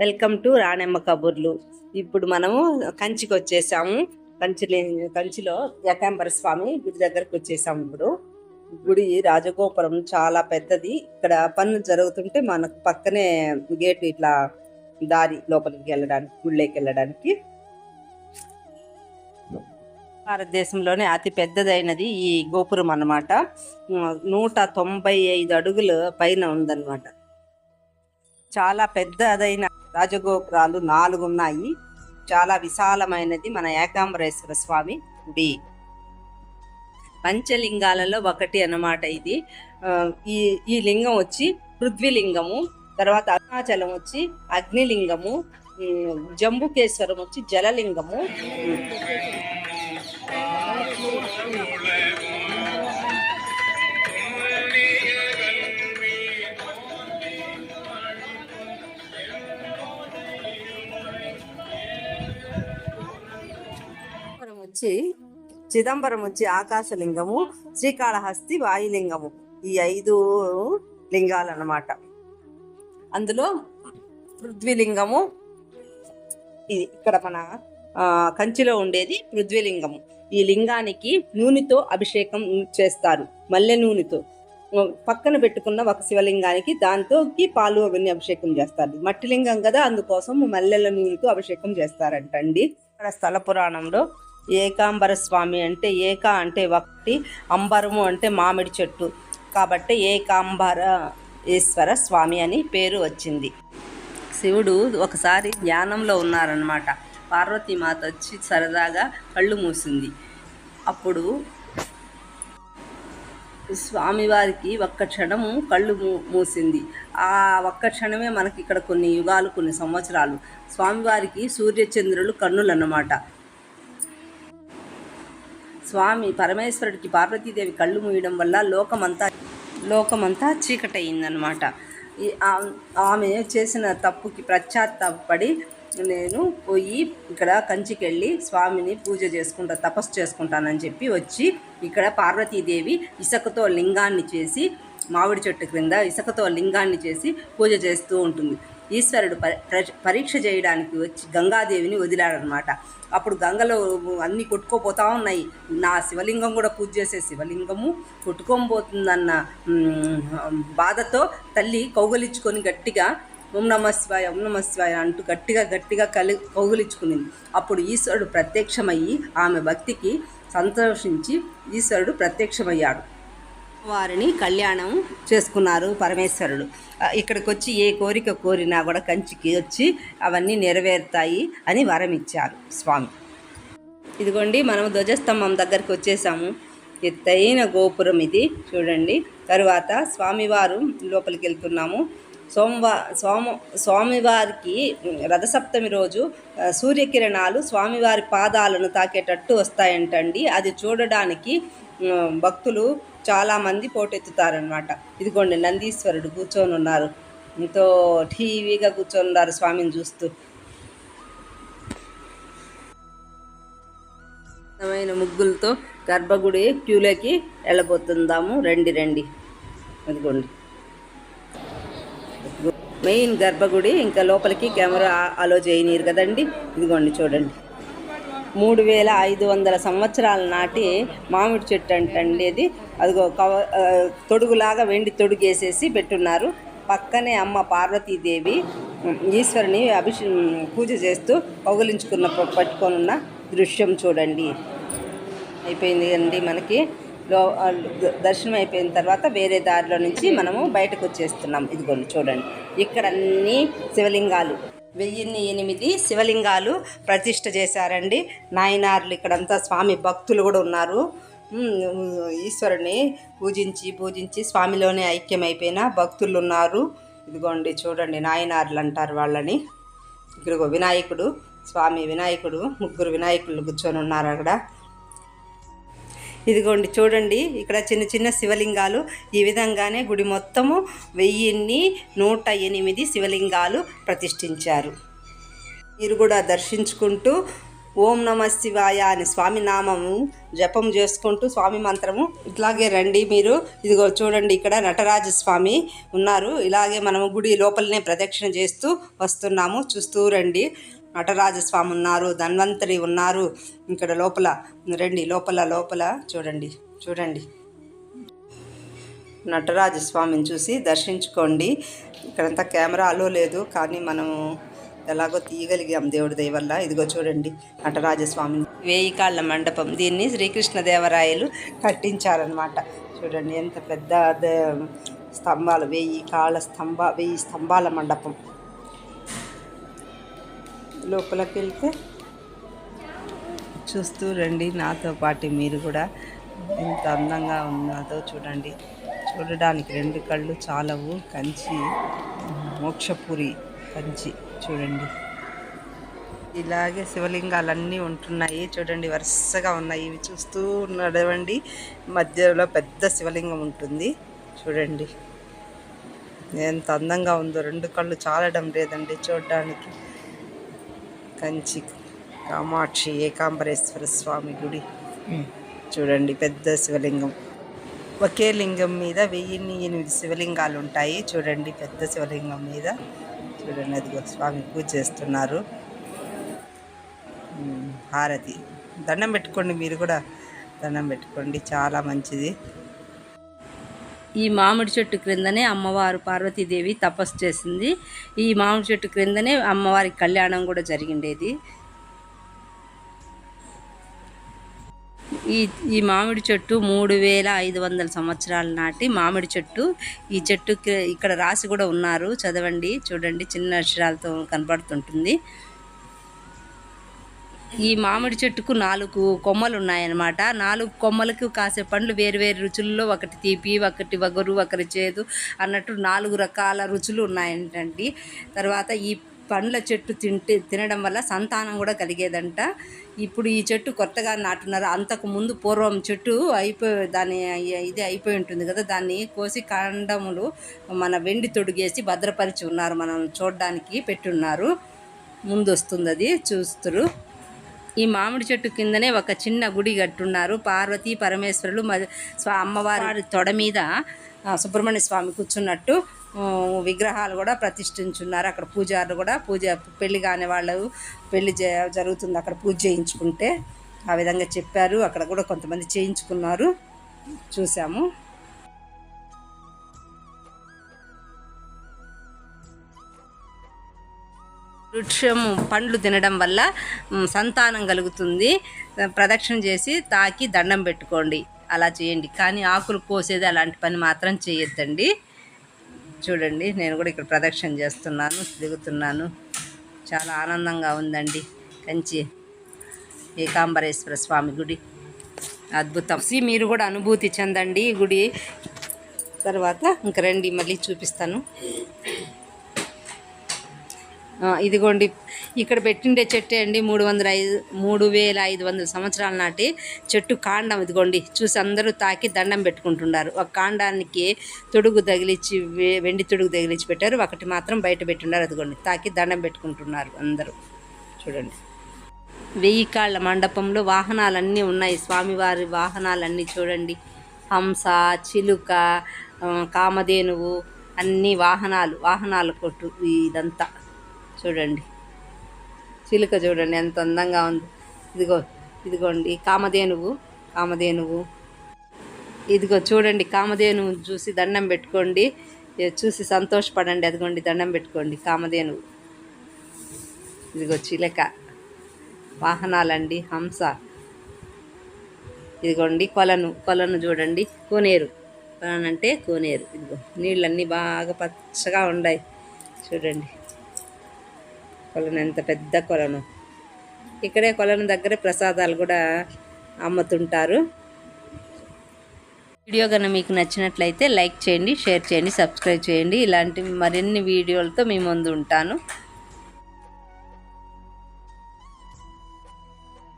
Welcome to Ranemma కబుర్లు. ఇప్పుడు మనము కంచికి వచ్చేసాము కంచి కంచిలో ఏకాంబర స్వామి గుడి దగ్గరకు వచ్చేసాము ఇప్పుడు. గుడి రాజగోపురం చాలా పెద్దది. ఇక్కడ పనులు జరుగుతుంటే మనకు పక్కనే గేట్ ఇట్లా దారి లోపలికి వెళ్ళడానికి గుళ్ళకి వెళ్ళడానికి. భారతదేశంలోనే అతి పెద్దదైనది ఈ గోపురం అన్నమాట. నూట తొంభై ఐదు అడుగుల పైన ఉందన్నమాట. చాలా పెద్దదైన రాజగోపురాలు నాలుగు ఉన్నాయి చాలా విశాలమైనది మన ఏకాంబరేశ్వర స్వామి గుడి. పంచలింగాలలో ఒకటి అన్నమాట ఇది. ఆ, ఈ ఈ లింగం వచ్చి పృథ్వీలింగము తర్వాత అరుణాచలం వచ్చి అగ్నిలింగము జంబుకేశ్వరం వచ్చి జలలింగము చిదంబరం వచ్చి ఆకాశలింగము శ్రీకాళహస్తి వాయులింగము. ఈ ఐదు లింగాలు అన్నమాట అందులో పృథ్వీలింగము ఇది ఇక్కడ మన కంచిలో ఉండేది పృథ్వీలింగము. ఈ లింగానికి నూనెతో అభిషేకం చేస్తారు మల్లె నూనెతో. పక్కన పెట్టుకున్న ఒక శివలింగానికి దాంతో పాలు అవన్నీ అభిషేకం చేస్తారు. మట్టి లింగం కదా అందుకోసం మల్లెల నూనెతో అభిషేకం చేస్తారంటండి. ఇక్కడ స్థల పురాణంలో ఏకాంబర స్వామి అంటే ఏక అంటే ఒకటి అంబరము అంటే మామిడి చెట్టు. కాబట్టి ఏకాంబర ఈశ్వర స్వామి అని పేరు వచ్చింది. శివుడు ఒకసారి ధ్యానంలో ఉన్నారనమాట పార్వతీమాత వచ్చి సరదాగా కళ్ళు మూసింది. అప్పుడు స్వామివారికి ఒక్క క్షణము కళ్ళు మూ- మూసింది. ఆ ఒక్క క్షణమే మనకి ఇక్కడ కొన్ని యుగాలు కొన్ని సంవత్సరాలు. స్వామివారికి సూర్యచంద్రులు కన్నులు అన్నమాట స్వామి పరమేశ్వరుడికి పార్వతీదేవి కళ్ళు మూయడం వల్ల లోకమంతా లోకమంతా చీకటయిందనమాట ఈ ఆమె చేసిన తప్పుకి పశ్చాత్తాపడి నేను పోయి ఇక్కడ కంచికి వెళ్ళి స్వామిని పూజ చేసుకుంటా తపస్సు చేసుకుంటానని చెప్పి వచ్చి ఇక్కడ పార్వతీదేవి ఇసుకతో లింగాన్ని చేసి మామిడి చెట్టు క్రింద ఇసుకతో లింగాన్ని చేసి పూజ చేస్తూ ఉంటుంది. ఈశ్వరుడు పరీక్ష చేయడానికి వచ్చి గంగాదేవిని వదిలాడనమాట. అప్పుడు గంగలో అన్నీ కొట్టుకోపోతా ఉన్నాయి. నా శివలింగం కూడా పూజ చేసే శివలింగము కొట్టుకోబోతుందన్న బాధతో తల్లి కౌగలించుకొని గట్టిగా ఓం నమ శివాయ ఓం నమ శివాయ అంటూ గట్టిగా గట్టిగా కలి కౌగులించుకునింది. అప్పుడు ఈశ్వరుడు ప్రత్యక్షమయ్యి ఆమె భక్తికి సంతోషించి ఈశ్వరుడు ప్రత్యక్షమయ్యాడు. వారిని కళ్యాణం చేసుకున్నారు పరమేశ్వరుడు. ఇక్కడికి వచ్చి ఏ కోరిక కోరినా కూడా కంచికి వచ్చి అవన్నీ నెరవేరుతాయి అని వరం ఇచ్చారు స్వామి. ఇదిగోండి మనం ధ్వజస్తంభం దగ్గరికి వచ్చేసాము. ఎత్తైన గోపురం ఇది చూడండి. తరువాత స్వామివారు లోపలికి వెళ్తున్నాము. సోమవా సోమ స్వామివారికి రథసప్తమి రోజు సూర్యకిరణాలు స్వామివారి పాదాలను తాకేటట్టు వస్తాయంటండి. అది చూడడానికి భక్తులు చాలామంది పోటెత్తుతారనమాట ఇదిగోండి నందీశ్వరుడు కూర్చొని ఉన్నారు ఎంతో టీవీగా కూర్చొని ఉన్నారు స్వామిని చూస్తూ. అందమైన ముగ్గులతో గర్భగుడి క్యూలోకి వెళ్ళబోతుందాము. రండి రండి. అదిగోండి మెయిన్ గర్భగుడి ఇంకా లోపలికి కెమెరా అలో చేయనీరు కదండి. ఇదిగోండి చూడండి. మూడు వేల ఐదు వందల సంవత్సరాల నాటి మామిడి చెట్టు అంటండి అది. అదిగో కవ తొడుగులాగా వెండి తొడుగేసేసి పెట్టున్నారు. పక్కనే అమ్మ పార్వతీదేవి ఈశ్వరుని అభిషే పూజ చేస్తూ పగులించుకున్న పట్టుకొని ఉన్న దృశ్యం చూడండి. అయిపోయింది అండి మనకి. లో దర్శనం అయిపోయిన తర్వాత వేరే దారిలో నుంచి మనము బయటకు వచ్చేస్తున్నాం. ఇదిగోండి చూడండి. ఇక్కడ అన్ని శివలింగాలు. వెయ్యిన్ని ఎనిమిది శివలింగాలు ప్రతిష్ట చేశారండి. నాయనార్లు ఇక్కడంతా స్వామి భక్తులు కూడా ఉన్నారు. ఈశ్వరుని పూజించి పూజించి స్వామిలోనే ఐక్యమైపోయిన భక్తులు ఉన్నారు. ఇదిగోండి చూడండి నాయనార్లు అంటారు వాళ్ళని. ఇక్కడ వినాయకుడు స్వామి వినాయకుడు ముగ్గురు వినాయకులు కూర్చొని ఉన్నారు అక్కడ. ఇదిగోండి చూడండి ఇక్కడ చిన్న చిన్న శివలింగాలు. ఈ విధంగానే గుడి మొత్తము వెయ్యిన్ని నూట ఎనిమిది శివలింగాలు ప్రతిష్ఠించారు. మీరు కూడా దర్శించుకుంటూ ఓం నమ శివాయ అని స్వామి నామము జపం చేసుకుంటూ స్వామి మంత్రము ఇట్లాగే రండి మీరు. ఇదిగో చూడండి ఇక్కడ నటరాజ స్వామి ఉన్నారు. ఇలాగే మనము గుడి లోపలనే ప్రదక్షిణ చేస్తూ వస్తున్నాము. చూస్తూ రండి. నటరాజ స్వామి ఉన్నారు ధన్వంతరి ఉన్నారు. ఇక్కడ లోపల రండి లోపల లోపల చూడండి చూడండి. నటరాజ స్వామిని చూసి దర్శించుకోండి. ఇక్కడంతా కెమెరా అలో లేదు కానీ మనము ఎలాగో తీయగలిగాం దేవుడి దయవల్ల ఇదిగో చూడండి నటరాజస్వామి వేయి కాళ్ళ మండపం దీన్ని శ్రీకృష్ణదేవరాయలు కట్టించారనమాట చూడండి ఎంత పెద్ద స్తంభాలు వెయ్యి కాళ్ళ స్తంభ వెయ్యి స్తంభాల మండపం. లోపలికి వెళ్తే చూస్తూ రండి. నాతో పాటు మీరు కూడా ఎంత అందంగా ఉన్నదో చూడండి. చూడడానికి రెండు కళ్ళు చాలవు. కంచి మోక్షపురి కంచి చూడండి. ఇలాగే శివలింగాలన్నీ ఉంటున్నాయి. చూడండి వరుసగా ఉన్నాయి. ఇవి చూస్తూ నడవండి. మధ్యలో పెద్ద శివలింగం ఉంటుంది. చూడండి. ఎంత అందంగా ఉందో. రెండు కళ్ళు చాలడం లేదండి చూడడానికి. కంచి కామాక్షి ఏకాంబరేశ్వర స్వామి గుడి. చూడండి పెద్ద శివలింగం. ఒకే లింగం మీద వెయ్యిన్ని ఎనిమిది శివలింగాలు ఉంటాయి చూడండి పెద్ద శివలింగం మీద. చూడండి అదిగో స్వామి పూజ చేస్తున్నారు. హారతి. దండం పెట్టుకోండి మీరు కూడా దండం పెట్టుకోండి. చాలా మంచిది. ఈ మామిడి చెట్టు క్రిందనే అమ్మవారు పార్వతీదేవి తపస్సు చేసింది. ఈ మామిడి చెట్టు క్రిందనే అమ్మవారి కళ్యాణం కూడా జరిగిండేది. ఈ ఈ మామిడి చెట్టు మూడు వేల ఐదు వందల సంవత్సరాల నాటి మామిడి చెట్టు. ఈ చెట్టు ఇక్కడ రాసి కూడా ఉన్నారు. చదవండి చూడండి చిన్న అక్షరాలతో కనబడుతుంటుంది. ఈ మామిడి చెట్టుకు నాలుగు కొమ్మలు ఉన్నాయన్నమాట నాలుగు కొమ్మలకు కాసే పండ్లు వేరు వేరు రుచుల్లో ఒకటి తీపి ఒకటి వగరు ఒకటి చేదు అన్నట్టు నాలుగు రకాల రుచులు ఉన్నాయంటండి. తర్వాత ఈ పండ్ల చెట్టు తింటే తినడం వల్ల సంతానం కూడా కలిగేదంట. ఇప్పుడు ఈ చెట్టు కొత్తగా నాటున్నారు. అంతకు ముందు పూర్వం చెట్టు అయిపోయి దాని ఇది అయిపోయి ఉంటుంది కదా దాన్ని కోసి కాండములు మన వెండి తొడిగేసి భద్రపరిచి ఉన్నారు. మనం చూడడానికి పెట్టున్నారు. ముందు వస్తుంది అది చూస్తురు. ఈ మామిడి చెట్టు కిందనే ఒక చిన్న గుడి కట్టున్నారు. పార్వతీ పరమేశ్వరులు స్వా అమ్మవారి తొడ మీద సుబ్రహ్మణ్య స్వామి కూర్చున్నట్టు విగ్రహాలు కూడా ప్రతిష్ఠించున్నారు. అక్కడ పూజారులు కూడా పూజ పెళ్ళి కాని వాళ్ళు పెళ్ళి జరుగుతుంది. అక్కడ పూజ చేయించుకుంటే ఆ విధంగా చెప్పారు. అక్కడ కూడా కొంతమంది చేయించుకున్నారు. చూసాము. వృక్షం పండ్లు తినడం వల్ల సంతానం కలుగుతుంది. ప్రదక్షిణ చేసి తాకి దండం పెట్టుకోండి. అలా చేయండి. కానీ ఆకులు కోసేది అలాంటి పని మాత్రం చేయొద్దండి. చూడండి నేను కూడా ఇక్కడ ప్రదక్షిణ చేస్తున్నాను దిగుతున్నాను. చాలా ఆనందంగా ఉందండి. కంచి ఏకాంబరేశ్వర స్వామి గుడి. అద్భుతం. సి మీరు కూడా అనుభూతి చెందండి గుడి. తర్వాత ఇంక రండి మళ్ళీ చూపిస్తాను. ఇదిగోండి. ఇక్కడ పెట్టిండే చెట్టే అండి మూడు వందల ఐదు మూడు వేల ఐదు వందల సంవత్సరాల నాటి చెట్టు కాండం ఇదిగోండి. చూసి అందరూ తాకి దండం పెట్టుకుంటున్నారు. ఒక కాండానికి తొడుగు తగిలిచ్చి వెండి తొడుగు తగిలిచ్చి పెట్టారు. ఒకటి మాత్రం బయట పెట్టున్నారు. అదిగోండి. తాకి దండం పెట్టుకుంటున్నారు అందరూ. చూడండి. వెయ్యి కాళ్ళ మండపంలో వాహనాలన్నీ ఉన్నాయి. స్వామివారి వాహనాలన్నీ చూడండి. హంస చిలుక కామధేనువు అన్ని వాహనాలు వాహనాల కొట్టు ఇదంతా. చూడండి. చిలుక చూడండి ఎంత అందంగా ఉంది. ఇదిగో ఇదిగోండి కామధేనువు కామధేనువు. ఇదిగో చూడండి కామధేనువు చూసి దండం పెట్టుకోండి. చూసి సంతోషపడండి అదిగోండి దండం పెట్టుకోండి కామధేనువు. ఇదిగో చిలక వాహనాలండి హంస. ఇదిగోండి కొలను కొలను చూడండి కోనేరు. కొలను అంటే కోనేరు. ఇదిగో నీళ్ళన్నీ బాగా పచ్చగా ఉన్నాయి చూడండి. కొలను ఎంత పెద్ద కొలను. ఇక్కడే కొలను దగ్గర ప్రసాదాలు కూడా అమ్ముతుంటారు. వీడియో కనుక మీకు నచ్చినట్లయితే లైక్ చేయండి షేర్ చేయండి సబ్స్క్రైబ్ చేయండి. ఇలాంటి మరిన్ని వీడియోలతో మీ ముందు ఉంటాను.